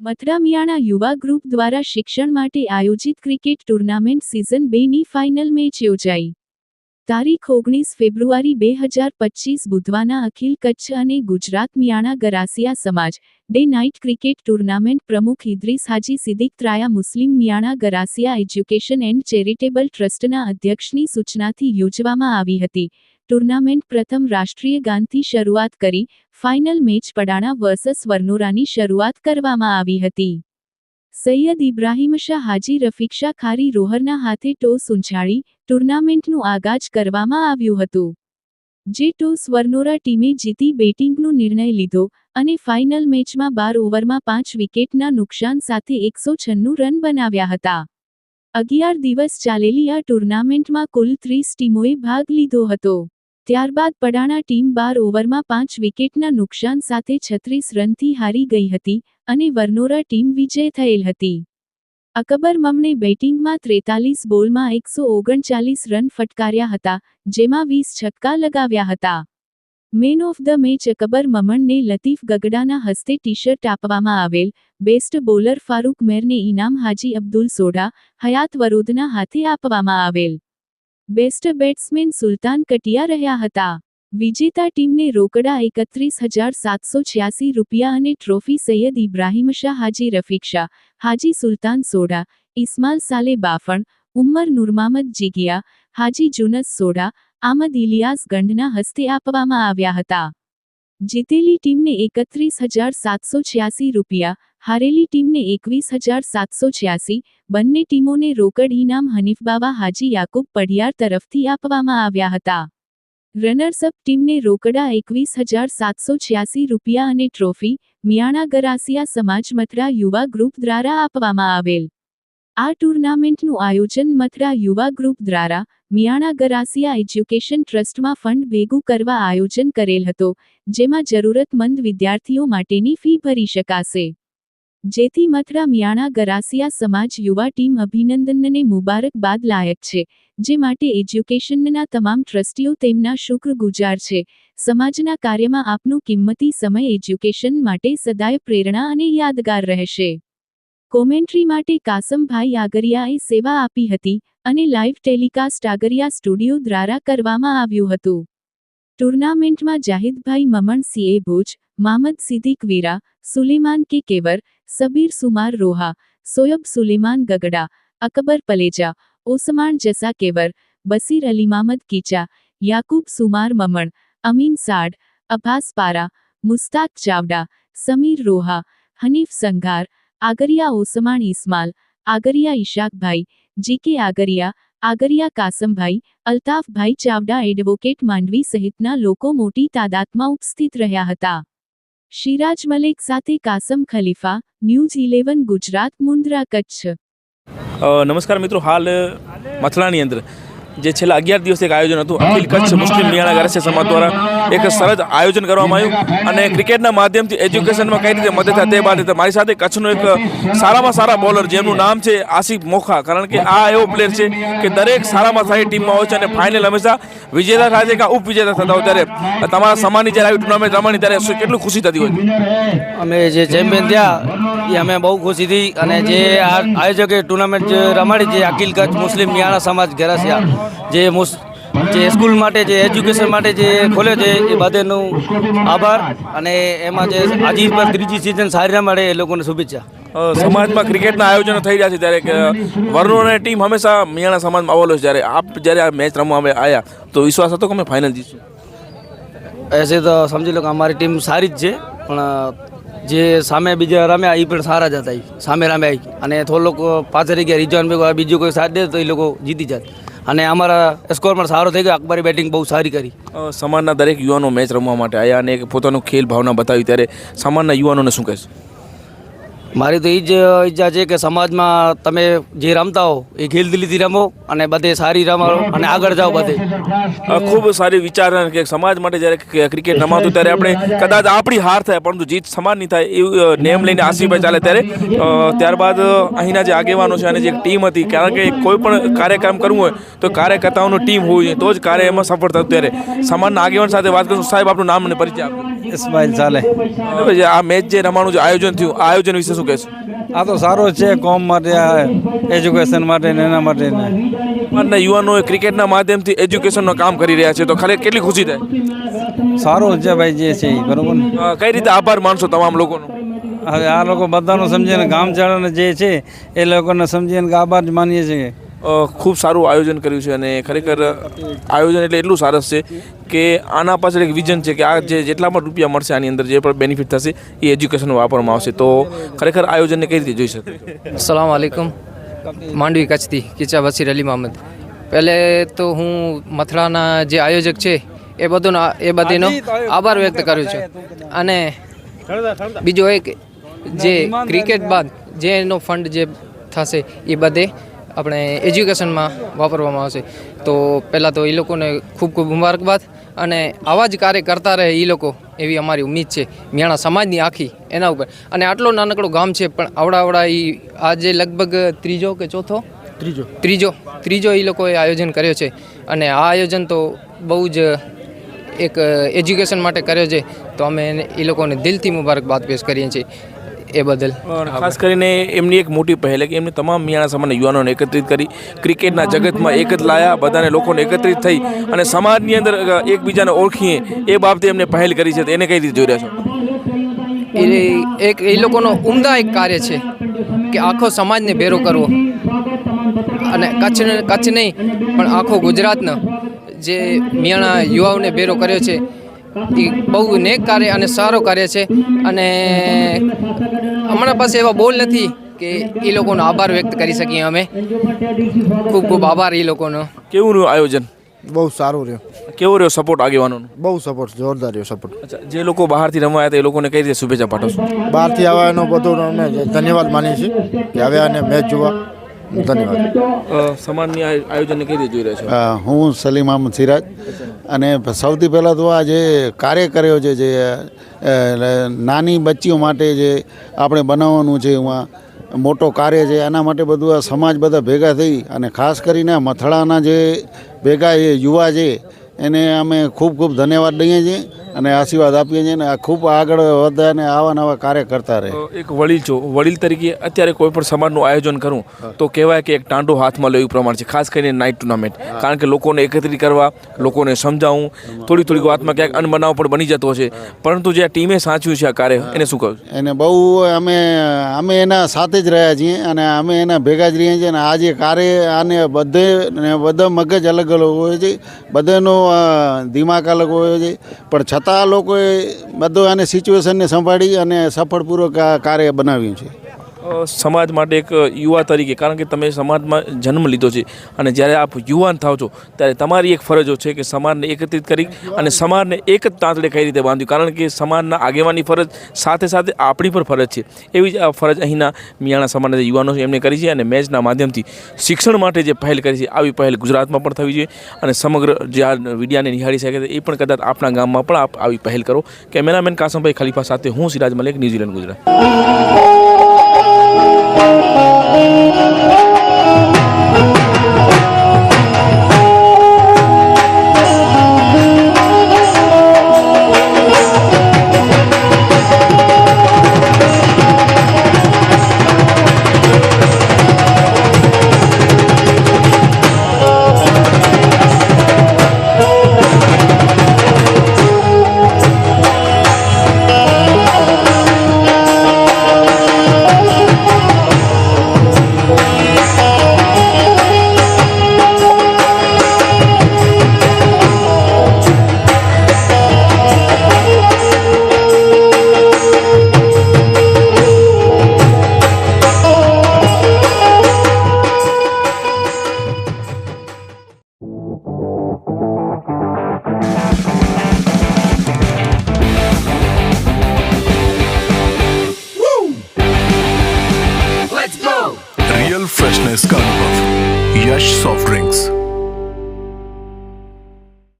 મથરામિયાણા યુવા ગ્રુપ દ્વારા શિક્ષણ માટે આયોજિત ક્રિકેટ ટુર્નામેન્ટ સિઝન બેની ફાઇનલ મેચ યોજાઈ. તારીખ ઓગણીસ ફેબ્રુઆરી બે હજાર પચીસ બુધવાના અખિલ કચ્છ અને ગુજરાત મિયાણા ગરાસિયા સમાજ ડે નાઇટ ક્રિકેટ ટુર્નામેન્ટ પ્રમુખ Idris Haji Siddiq Traya Muslim Miyana Garasiya education and charitable ટ્રસ્ટના અધ્યક્ષની સૂચનાથી યોજવામાં આવી હતી. ટુર્નામેન્ટ પ્રથમ રાષ્ટ્રીય ગાનથી શરૂઆત કરી, ફાઇનલ મેચ પડાણા વર્સસ વર્નોરાની શરૂઆત કરવામાં આવી હતી. સૈયદ ઇબ્રાહિમ શાહ હાજી રફીક શાહ ખારી રોહરના હાથે ટોસ ઉંછાળી ટુર્નામેન્ટનું આગાજ કરવામાં આવ્યું હતું. જે ટોસ વર્નોરા ટીમે જીતી બેટિંગનો નિર્ણય લીધો અને ફાઇનલ મેચમાં બાર ઓવરમાં પાંચ વિકેટના નુકસાન સાથે એકસો છન્નું રન બનાવ્યા હતા. અગિયાર દિવસ ચાલેલી આ ટુર્નામેન્ટમાં કુલ ત્રીસ ટીમોએ ભાગ લીધો હતો. ત્યારબાદ પડાણા ટીમ બાર ઓવરમાં પાંચ વિકેટના નુકસાન સાથે છત્રીસ રનથી હારી ગઈ હતી અને વર્નોરા ટીમ વિજય થયેલ હતી. અકબર મમને બેટિંગમાં ત્રેતાલીસ બોલમાં એકસો ઓગણચાલીસ રન ફટકાર્યા હતા, જેમાં વીસ છક્કા લગાવ્યા હતા. Man of the match Akbar મમણને Latif ગગડાના હસ્તે ટી શર્ટ આપવામાં આવેલ, બેસ્ટ બોલર ફારૂક મેરને ઇનામ હાજી અબ્દુલ સોઢા, હયાત વરોદના હાથે આપવામાં આવેલ. બેસ્ટ બેટ્સમેન સુલતાન કટિયા રહ્યા હતા. વિજેતા ટીમને રોકડા એકત્રીસ હજાર સાતસો છ્યાસી રૂપિયા અને ટ્રોફી સૈયદ ઇબ્રાહિમ શાહ, હાજી રફીક શાહ, હાજી સુલતાન સોડા ઇસ્માલ સાલે બાફણ ઉમ્મર નુરમામદ જીગિયા, હાજી જુનસ સોડા આમદ ઇલિયાસ ગંઢના હસ્તે આપવામાં આવ્યા હતા. જીતેલી ટીમને એકત્રીસ હજાર સાતસો છ્યાસી રૂપિયા, હારેલી ટીમને એકવીસ હજાર સાતસો છ્યાસી, બંને ટીમોને રોકડ ઇનામ હનીફબાવા હાજી યાકુબ પઢિયાર તરફથી આપવામાં આવ્યા હતા. રનર્સઅપ ટીમને રોકડા એકવીસ હજાર સાતસો છ્યાસી રૂપિયા અને ટ્રોફી, મિયાણા ગરાસિયા સમાજ મથરા યુવા ગ્રુપ દ્વારા આપવામાં આવેલ. આ ટુર્નામેન્ટનું આયોજન મથરા યુવા ગ્રુપ દ્વારા મિયાણા ગરાસિયા એજ્યુકેશન ટ્રસ્ટમાં ફંડ ભેગું કરવા આયોજન કરેલ હતો, જેમાં જરૂરતમંદ વિદ્યાર્થીઓ માટેની ફી ભરી શકાશે. જેથી મથરા મિયાણા ગરાસિયા સમાજ યુવા ટીમ અભિનંદનને મુબારકબાદ લાયક છે, જે માટે એજ્યુકેશનના તમામ ટ્રસ્ટીઓ તેમના શુક્રગુજાર છે. સમાજના કાર્યમાં આપનું કિંમતી સમય એજ્યુકેશન માટે સદાય પ્રેરણા અને યાદગાર રહેશે. કોમેન્ટ્રી માટે કાસમભાઈ આગરિયાએ સેવા આપી હતી અને લાઇવ ટેલિકાસ્ટ આગરિયા સ્ટુડિયો દ્વારા કરવામાં આવ્યું હતું. ટુર્નામેન્ટમાં Jahidbhai Maman, CA Bhuj, Mamad Siddiq Vira, Suleman K Kevar, Sabir Sumar Roha, Soyab Suleman Gagda, Akbar Paleja Osman Jasa Kevar, Basir Alimamad Kicha, Yakub Sumar Maman, Amin Sad, Abhas Para, Mustak Chavda, Samir Roha, Hanif Sanghar Agariya Osman Ismal Agariya Ishakbhai, GK Agariya Agariya Kasambhai, Altafbhai Chavda advocate Mandvi સહિતના લોકો મોટી તાદાદમાં ઉપસ્થિત રહ્યા હતા. શિરાજ મલેક સાથે Kasam Khalifa, news eleven Gujarat, Mundra Kutch. નમસ્કાર મિત્રો, હાલ, મથલાની અંદર. જે છેલ્લા અગિયાર દિવસ એક આયોજન હતું. અખિલ કચ્છ મુસ્લિમ નિયાણા ગરસ્ય સમાજ દ્વારા એક સરસ આયોજન કરવામાં આવ્યું અને ક્રિકેટના માધ્યમથી એજ્યુકેશનમાં કઈ રીતે મદદ થાય તે બાબતે મારી સાથે કચ્છનો એક સારામાં સારા બોલર જેમનું નામ છે આસિફ મોખા. કારણ કે આ એવો પ્લેયર છે કે દરેક સારામાં સારી ટીમમાં હોય છે અને ફાઇનલ હંમેશા વિજેતા થાય છે કે ઉપવિજેતા થતા હોય ત્યારે તમારા સમાજની જ્યારે આવી ટુર્નામેન્ટ રમવાની ત્યારે કેટલું ખુશી થતી હોય અમે જે ચેમ્પિયન થયા, એ અમે બહુ ખુશી થઈ અને જે આયોજકે ટુર્નામેન્ટ રમાડી છે અખિલ કચ્છ મુસ્લિમ નિયાણા સમાજ ઘેરાસિયા જે જે સ્કૂલ માટે જે એજ્યુકેશન માટે જે ખોલે છે એ બધાનું આભાર. અને એમાં જે આજે પર ત્રીજી સિઝન સારી મળે એ લોકોને શુભેચ્છા. સમાજમાં ક્રિકેટના આયોજનો થઈ રહ્યા છે ત્યારે વર્ણોની ટીમ હંમેશા મિયાણા સમાજમાં આવેલો છે. જ્યારે આપ જ્યારે આ મેચ રમવા અમે આવ્યા તો વિશ્વાસ હતો કે અમે ફાઇનલ જીતશું? એસે તો સમજી લો કે અમારી ટીમ સારી જ છે પણ જે સામે બીજા રમ્યા એ પણ સારા જ હતા સામે રમ્યા. અને થોડોક પાછળ ગયા રિઝવાન ભેગો બીજું કોઈ સાથ દે તો એ લોકો જીતી જાત અને અમારા સ્કોરમાં સારો થઈ ગયો. અકબરે બેટિંગ બહુ સારી કરી. સમાજના દરેક યુવાનો મેચ રમવા માટે આવ્યા અને પોતાનું ખેલ ભાવના બતાવી ત્યારે સમાજના યુવાનોને શું કહેશે? મારી તો એ જ ઈચ્છા છે કે સમાજમાં તમે જે રમતા હો એ ખેલદિલીથી રમો અને બધે સારી રમો અને આગળ જાઓ બધે. ખૂબ સારી વિચાર કે સમાજ માટે જ્યારે ક્રિકેટ રમાતું ત્યારે આપણે કદાચ આપણી હાર થાય પરંતુ જીત સમાજની થાય એવું નેમ લઈને આસિફભાઈ ચાલે. ત્યારે ત્યારબાદ અહીંના જે આગેવાનો છે અને જે એક ટીમ હતી કારણ કે કોઈ પણ કાર્યક્રમ કરવું હોય તો કાર્યકર્તાઓનું ટીમ હોવી જોઈએ તો જ કાર્ય એમાં સફળ થતું. ત્યારે સમાજના આગેવાન સાથે વાત કરશું. સાહેબ આપણું નામ અને પરિચય આપો. ઇસ્માઇલ ચાલે હવે આ મેચ જે રમાવાનું જે આયોજન થયું આયોજન વિશે શું કહેશો આ તો સારો છે કોમ માટે એજ્યુકેશન માટે ને એના માટે ને. સમાજના યુવાનો ક્રિકેટના માધ્યમથી એજ્યુકેશનનું કામ કરી રહ્યા છે તો ખરેખર કેટલી ખુશી થાય? સારું જ છે ભાઈ જે છે એ બરોબર ને? કઈ રીતે આભાર માનશો તમામ લોકોનો? હવે આ લોકો બધાનું સમજીને ગામચાળાને જે છે એ લોકોને સમજીને આભાર જ માનીએ છીએ. ખૂબ સારું આયોજન કર્યું છે અને ખરેખર આયોજન એટલે એટલું સરસ છે કે આના પાછળ એક વિઝન છે કે આ જે જેટલા પણ રૂપિયા મળશે આની અંદર જે પણ બેનિફિટ થશે એ એજ્યુકેશન વાપરવામાં આવશે. તો ખરેખર આયોજનને કઈ રીતે જોઈ શકે અસલામ વાલેકુમ. માંડવી કચ્છથી કિચા વસીર અલી મહમદ પહેલે તો હું મથરાના જે આયોજક છે એ બધું એ બધીનો આભાર વ્યક્ત કરું છું. અને બીજો એક જે ક્રિકેટ બાદ જે એનો ફંડ જે થશે એ બધે આપણે એજ્યુકેશનમાં વાપરવામાં આવશે. તો પહેલાં તો એ લોકોને ખૂબ ખૂબ મુબારકબાદ અને આવા જ કાર્ય કરતા રહે એ લોકો એવી અમારી ઉમ્મીદ છે. મિયાણા સમાજની આખી એના ઉપર. અને આટલો નાનકડો ગામ છે પણ આવડા આવડા એ આજે લગભગ ત્રીજો કે ચોથો? ત્રીજો. ત્રીજો. ત્રીજો એ લોકોએ આયોજન કર્યો છે. અને આ આયોજન તો બહુ જ એક એજ્યુકેશન માટે કર્યો છે. તો અમે એ લોકોને દિલથી મુબારકબાદ પેશ કરીએ છીએ. એ બદલ. ખાસ કરીને એમની એક મોટી પહેલ કે એમને તમામ મિયાણા સમાજના યુવાનોને એકત્રિત કરી ક્રિકેટના જગતમાં એક જ લાયા બધાને લોકોને એકત્રિત થઈ અને સમાજની અંદર એકબીજાને ઓળખીએ એ બાબતે એમને પહેલ કરી છે. તો એને કઈ રીતે જોઈ રહ્યા છો? એ એક એ લોકોનો ઉમદા એક કાર્ય છે કે આખો સમાજને ભેરો કરવો. અને કચ્છ કચ્છ નહીં પણ આખો ગુજરાતનો જે મિયાણા યુવાઓને ભેરો કર્યો છે એ બહુ નેક કાર્ય અને સારો કાર્ય છે. અને હમણાં પાસે એવા બોલ નથી કે એ લોકોનો આભાર વ્યક્ત કરી શકીએ અમે. ખૂબ ખૂબ આભાર એ લોકોનો. કેવું રહ્યું આયોજન? બહુ સારું રહ્યો. કેવો રહ્યો સપોર્ટ આગેવાનોનો? બહુ સપોર્ટ જોરદાર રહ્યો સપોર્ટ અચ્છા જે લોકો બહારથી રમવા આવ્યા હતા એ લોકોને કઈ રીતે શુભેચ્છા પાઠવશો? બહારથી આવ્યા એનો બધો અમે ધન્યવાદ માનીએ છીએ કે આવ્યા અને મેચ જોવા. ધન્યવાદ. સમાજની આયોજનને કઈ રીતે જોઈ રહ્યા છો? હું સલીમ અહમદ સિરાજ. અને સૌથી પહેલાં તો આ જે કાર્ય કર્યો છે જે નાની બચ્ચીઓ માટે જે આપણે બનાવવાનું છે એમાં મોટો કાર્ય છે એના માટે બધું આ સમાજ બધા ભેગા થઈ અને ખાસ કરીને મથળાના મથડાના જે ભેગા એ યુવા છે એને અમે ખૂબ ખૂબ ધન્યવાદ દઈએ છીએ. અને આશીર્વાદ આપીએ છીએ અને આ ખૂબ આગળ વધે અને આવા નવા કાર્ય કરતા રહે. એક વડીલ છો. વડીલ તરીકે અત્યારે કોઈ પણ સમાજનું આયોજન કરું તો કહેવાય કે એક ટાંડો હાથમાં લેવું પ્રમાણ છે ખાસ કરીને નાઇટ ટુર્નામેન્ટ કારણ કે લોકોને એકત્રિત કરવા લોકોને સમજાવવું થોડી થોડીક વાતમાં ક્યાંક અનબનાવ પણ બની જતો છે. પરંતુ જે આ ટીમે સાચવ્યું છે આ કાર્ય એને શું કહું એને બહુ અમે અમે એના સાથે જ રહ્યા છીએ અને અમે એના ભેગા જ રહીએ છીએ અને આજે કાર્ય આને બધે ને બધા મગજ અલગ અલગ હોય છે બધાનો દિમાગ અલગ હોય છે. પણ છતાં આ લોકોએ બધું આને સિચ્યુએશનને સંભાળી અને સફળપૂર્વક આ કાર્ય બનાવ્યું છે. સમાજ માટે એક યુવા તરીકે, કારણ કે તમે સમાજમાં જન્મ લીધો છે અને જ્યારે આપ યુવાન થાવ છો, ત્યારે તમારી એક ફરજો છે કે સમાજને એકત્રિત કરી અને સમાજને એક જ તાંતડે કઈ રીતે બાંધ્યું? કારણ કે સમાજના આગેવાની ફરજ સાથે સાથે આપણી પણ ફરજ છે. એવી જ આ ફરજ અહીંના મિયાણા સમાજના યુવાનો છે એમને કરી છે અને મેચના માધ્યમથી શિક્ષણ માટે જે પહેલ કરી છે, આવી પહેલ ગુજરાતમાં પણ થવી જોઈએ અને સમગ્ર જે આ વિડિયાને નિહાળી શકે છે, એ પણ કદાચ આપણા ગામમાં પણ આપ આવી પહેલ કરો. કેમેરામેન કાસમભાઈ ખલીફા સાથે હું સિરાજ મલિક, ન્યૂઝીલેન્ડ ગુજરાત.